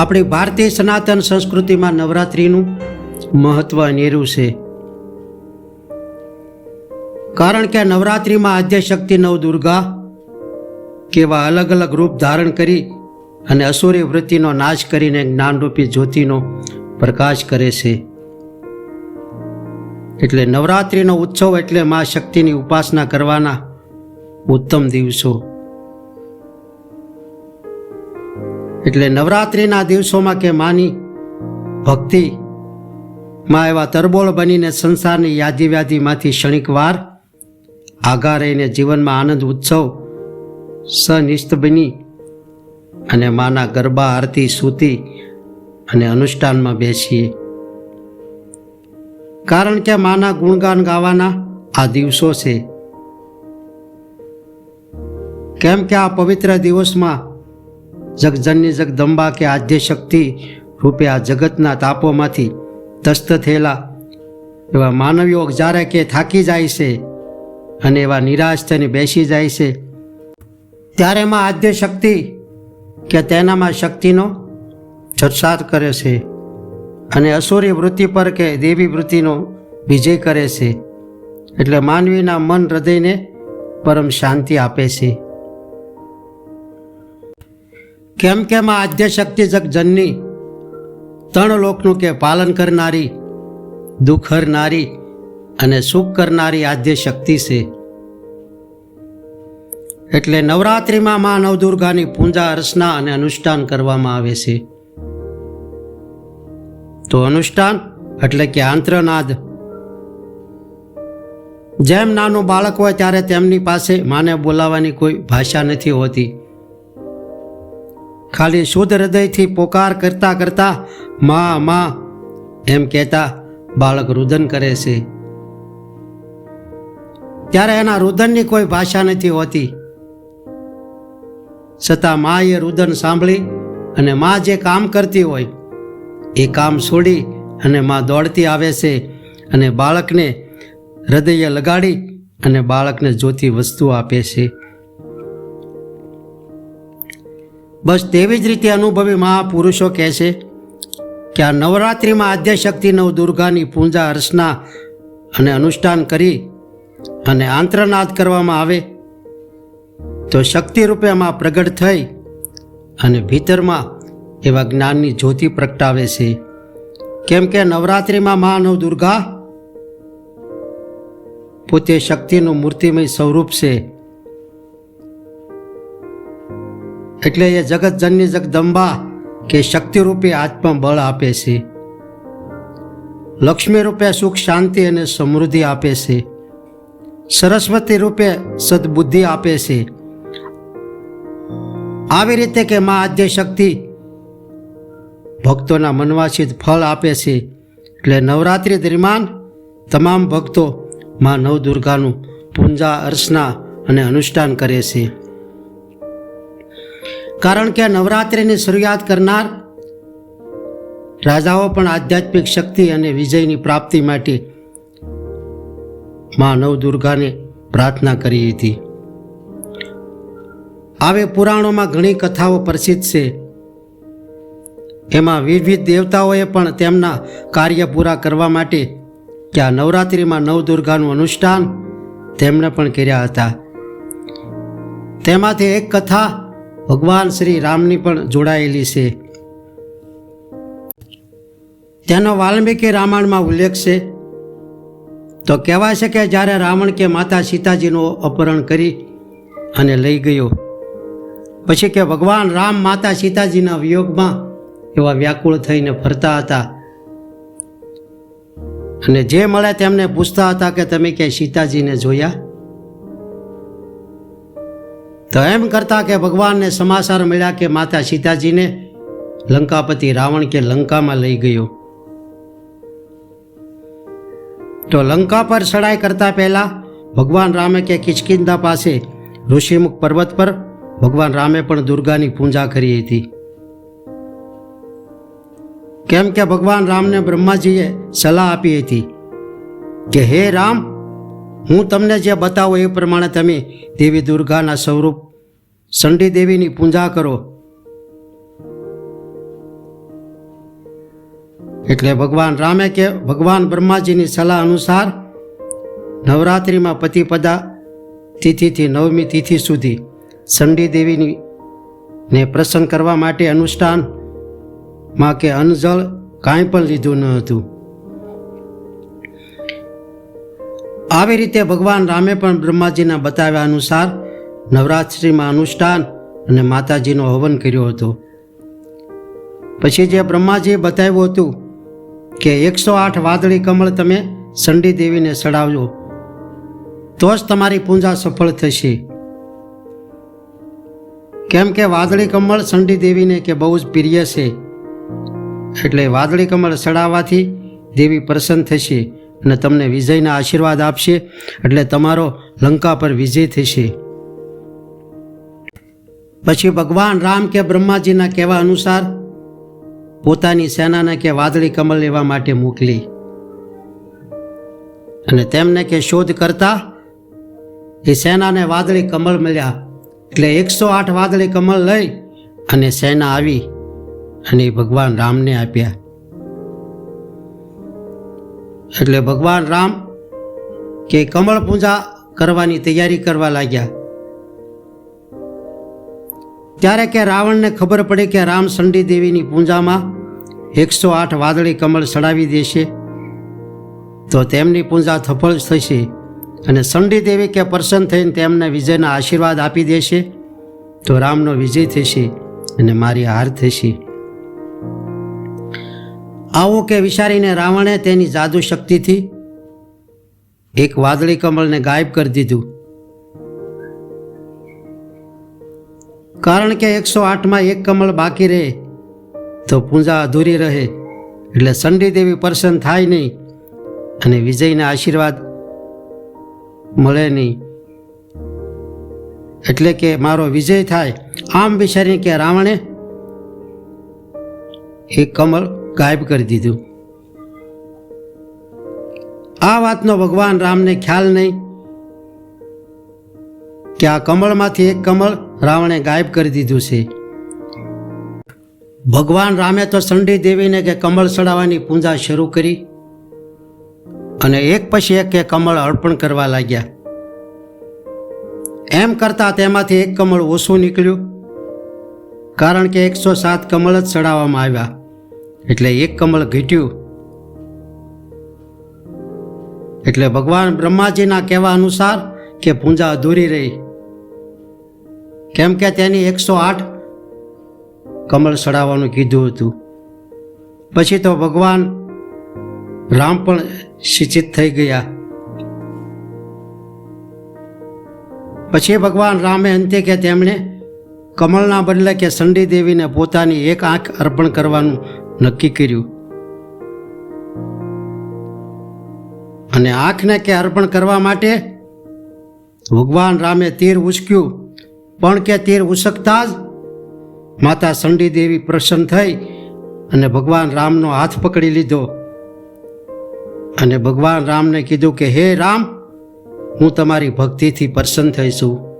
આપણી ભારતીય સનાતન સંસ્કૃતિમાં નવરાત્રિનું મહત્વ અનેરું છે. કારણ કે નવરાત્રિમાં આદ્યશક્તિ નવ દુર્ગા કેવા અલગ અલગ રૂપ ધારણ કરી અને અસુરી વૃત્તિનો નાશ કરીને જ્ઞાનરૂપી જ્યોતિનો પ્રકાશ કરે છે. એટલે નવરાત્રિનો ઉત્સવ એટલે મા શક્તિની ઉપાસના કરવાના ઉત્તમ દિવસો. એટલે નવરાત્રિના દિવસોમાં કે માની ભક્તિ માં એવા તરબોળ બનીને સંસારની યાદી વ્યાધિમાંથી ક્ષણિકવાર આગા રહીને જીવનમાં આનંદ ઉત્સવ સનિષ્ઠ બની અને માના ગરબા, આરતી, સૂતી અને અનુષ્ઠાનમાં બેસીએ. કારણ કે માના ગુણગાન ગાવાના આ દિવસો છે. કેમ કે આ પવિત્ર દિવસમાં જગજનની જગદંબા કે આદ્ય શક્તિ રૂપે આ જગતના તાપોમાંથી તસ્ત થયેલા એવા માનવીઓ જ્યારે કે થાકી જાય છે અને એવા નિરાશ થઈને બેસી જાય છે. ત્યારે એમાં આદ્ય શક્તિ કે તેનામાં શક્તિનો જટસાર કરે છે અને અસુરી વૃત્તિ પર કે દેવી વૃત્તિનો વિજય કરે છે. એટલે માનવીના મન હૃદયને પરમ શાંતિ આપે છે. કેમ કેમ આ આદ્ય શક્તિ જગજનની ત્રણ લોકનું કે પાલન કરનારી, દુઃખ હરનારી અને સુખ કરનારી આદ્ય શક્તિ છે. એટલે નવરાત્રિમાં મા નવદુર્ગાની પૂજા, અર્ચના અને અનુષ્ઠાન કરવામાં આવે છે. તો અનુષ્ઠાન એટલે કે આંત્રનાદ. જેમ નાનું બાળક હોય ત્યારે તેમની પાસે માને બોલાવવાની કોઈ ભાષા નથી હોતી. ખાલી શુદ્ધ હૃદયથી પોકાર કરતા કરતા મા મા એમ કહેતા બાળક રુદન કરે છે. ત્યારે એના રુદનની કોઈ ભાષા નથી હોતી. છતાં મા એ રુદન સાંભળી અને મા જે કામ કરતી હોય એ કામ છોડી અને મા દોડતી આવે છે અને બાળકને હૃદયે લગાડી અને બાળકને જોતી વસ્તુ આપે છે. બસ તેવી જ રીતે અનુભવી મહાપુરુષો કહે છે કે આ નવરાત્રિમાં આદ્યશક્તિ નવ દુર્ગાની પૂજા, અર્ચના અને અનુષ્ઠાન કરી અને આંતરનાદ કરવામાં આવે તો શક્તિ રૂપે આમાં પ્રગટ થઈ અને ભીતરમાં એવા જ્ઞાનની જ્યોતિ પ્રગટાવે છે. કેમ કે નવરાત્રિમાં મા નવ દુર્ગા પોતે શક્તિનું મૂર્તિમય સ્વરૂપ છે. એટલે એ જગતજનની જગદંબા કે શક્તિરૂપે આત્મબળ આપે છે. લક્ષ્મી રૂપે સુખ, શાંતિ અને સમૃદ્ધિ આપે છે. સરસ્વતી રૂપે સદબુદ્ધિ આપે છે. આવી રીતે કે મા આદ્ય શક્તિ ભક્તોના મનવાસિત ફળ આપે છે. એટલે નવરાત્રિ દરમિયાન તમામ ભક્તો મા નવદુર્ગાનું પૂજા અર્ચના અને અનુષ્ઠાન કરે છે. કારણ કે નવરાત્રિની શરૂઆત કરનાર રાજાઓ પણ આધ્યાત્મિક શક્તિ અને વિજયની પ્રાપ્તિ માટે મા નવદુર્ગાને પ્રાર્થના કરી હતી. આવે પુરાણોમાં ઘણી કથાઓ પ્રસિદ્ધ છે. એમાં વિવિધ દેવતાઓએ પણ તેમના કાર્ય પૂરા કરવા માટે આ નવરાત્રિમાં નવદુર્ગાનું અનુષ્ઠાન તેમણે પણ કર્યા હતા. તેમાંથી એક કથા ભગવાન શ્રી રામની પણ જોડાયેલી છે. તેનો વાલ્મીકી રામાયણમાં ઉલ્લેખ છે. તો કહેવાય છે કે જ્યારે રાવણ કે માતા સીતાજીનું અપહરણ કરી અને લઈ ગયો, પછી કે ભગવાન રામ માતા સીતાજીના વિયોગમાં એવા વ્યાકુળ થઈને ફરતા હતા. અને જે મળે તેમને પૂછતા હતા કે તમે ક્યાંય સીતાજીને જોયા? તો એમ કરતા કે ભગવાનને સમાચાર મળ્યા કે માતા સીતાજીને લંકાપતિ રાવણ કે લંકામાં લઈ ગયો. તો લંકા પર ચડાઈ કરતા પહેલા ભગવાન રામે કે કિચકિંદા પાસે ઋષિમુખ પર્વત પર ભગવાન રામે પણ દુર્ગાની પૂજા કરી હતી. કેમ કે ભગવાન રામને બ્રહ્માજીએ સલાહ આપી હતી કે હે રામ હું તમને જે બતાવું એ પ્રમાણે તમે દેવી દુર્ગાના સ્વરૂપ ચંડી દેવીની પૂજા કરો. એટલે ભગવાન રામે કે, ભગવાન બ્રહ્માજીની સલાહ અનુસાર નવરાત્રિમાં પતિપદા તિથિથી નવમી તિથિ સુધી ચંડી દેવીની ને પ્રસન્ન કરવા માટે અનુષ્ઠાનમાં કે અનજળ કાંઈ પણ લીધું ન હતું. આવી રીતે ભગવાન રામે પણ બ્રહ્માજીના બતાવ્યા અનુસાર નવરાત્રિમાં અનુષ્ઠાન અને માતાજીનો હવન કર્યો હતો. પછી જે બ્રહ્માજીએ બતાવ્યું હતું કે એકસો આઠ વાદળી કમળ તમે સંડી દેવીને ચડાવજો તો જ તમારી પૂજા સફળ થશે. કેમ કે વાદળી કમળ સંડી દેવીને કે બહુ જ પ્રિય છે, એટલે વાદળી કમળ સડાવવાથી દેવી પ્રસન્ન થશે. અને તમને વિજયના આશીર્વાદ આપશે, એટલે તમારો લંકા પર વિજય થશે. પછી ભગવાન રામ કે બ્રહ્માજીના કહેવા અનુસાર પોતાની સેનાને કે વાદળી કમલ લેવા માટે મોકલી. અને તેમને કે શોધ કરતા એ સેનાને વાદળી કમળ મળ્યા. એટલે એકસો આઠ વાદળી કમળ લઈ અને સેના આવી અને ભગવાન રામને આપ્યા. એટલે ભગવાન રામ કે કમળ પૂજા કરવાની તૈયારી કરવા લાગ્યા. ત્યારે કે રાવણને ખબર પડી કે રામ સંડી દેવીની પૂજામાં એકસો આઠ વાદળી કમળ ચડાવી દેશે. તો તેમની પૂજા સફળ થશે અને સંડી દેવી કે પ્રસન્ન થઈને તેમને વિજયના આશીર્વાદ આપી દેશે. તો રામનો વિજય થશે અને મારી હાર થશે. આવું કે વિચારીને રાવણે તેની જાદુ શક્તિથી એક વાદળી કમળને ગાયબ કરી દીધું. કારણ કે એકસો આઠમાં એક કમળ બાકી રહે તો પૂજા અધૂરી રહે એટલે સંડી દેવી પ્રસન્ન થાય નહીં અને વિજયના આશીર્વાદ મળે નહીં. એટલે કે મારો વિજય થાય. આમ વિચારી કે રાવણે એક કમળ ગાયબ કરી દીધું. આ વાતનો ભગવાન રામને ખ્યાલ નહીં કે આ કમળમાંથી એક કમળ રાવણે ગાયબ કરી દીધું છે. ભગવાન રામે તો સંડી દેવીને કે કમળ ચડાવવાની પૂજા શરૂ કરી અને એક પછી એક કે કમળ અર્પણ કરવા લાગ્યા. એમ કરતાં તેમાંથી એક કમળ ઓછું નીકળ્યું, કારણ કે એકસો સાત કમળ જ ચડાવવામાં આવ્યા. એટલે એક કમળ ઘટ્યું. એટલે ભગવાન બ્રહ્માજીના કહેવા અનુસાર કે પૂજા અધૂરી રહી. કેમ કે તેની એકસો આઠ કમળ ચડાવવાનું કીધું હતું. પછી તો ભગવાન રામ પણ શિચિત થઈ ગયા. પછી ભગવાન રામે અંતે કે તેમણે કમળના બદલે કે સંડી દેવીને પોતાની એક આંખ અર્પણ કરવાનું નક્કી કર્યું. અને આંખને કે અર્પણ કરવા માટે ભગવાન રામે તીર ઉચક્યું. પણ કે તીર ઉસકતા જ માતા ચંડી દેવી પ્રસન્ન થઈ અને ભગવાન રામનો હાથ પકડી લીધો. અને ભગવાન રામને કીધું કે, હે રામ, હું તમારી ભક્તિથી પ્રસન્ન થઈશું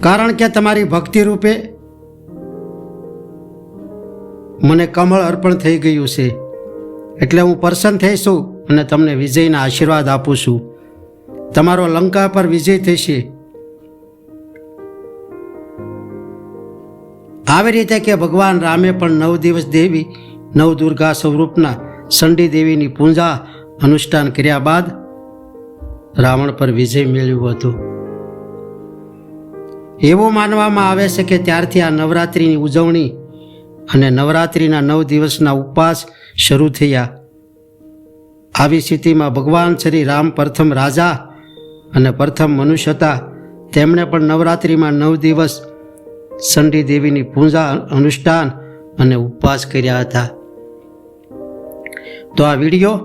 કારણ કે તમારી ભક્તિ રૂપે મને કમળ અર્પણ થઈ ગયું છે. એટલે હું પ્રસન્ન થઈશું અને તમને વિજયના આશીર્વાદ આપું છું. તમારો લંકા પર વિજય થશે. આવી રીતે કે ભગવાન રામે પણ નવ દિવસ દેવી, નવ દુર્ગા સ્વરૂપના ચંડી દેવીની પૂજા અનુષ્ઠાન કર્યા બાદ રાવણ પર વિજય મેળવ્યો હતો. એવું માનવામાં આવે છે કે ત્યારથી આ નવરાત્રિની ઉજવણી અને નવરાત્રિના નવ દિવસના ઉપવાસ શરૂ થયા. આવી સ્થિતિમાં ભગવાન શ્રી રામ પ્રથમ રાજા અને પ્રથમ મનુષ્ય હતા. તેમણે પણ નવરાત્રિમાં નવ દિવસ ચંડી દેવીની પૂજા, અનુષ્ઠાન અને ઉપવાસ કર્યા હતા. તો આ વીડિયો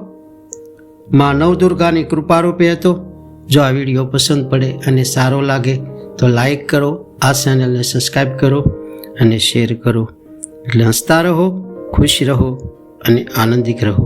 માં નવદુર્ગાની કૃપારૂપે હતો. જો આ વીડિયો પસંદ પડે અને સારો લાગે તો લાઈક કરો, આ ચેનલને સબસ્ક્રાઈબ કરો અને શેર કરો. એટલે હસતા રહો ખુશ રહો અને આનંદિત રહો.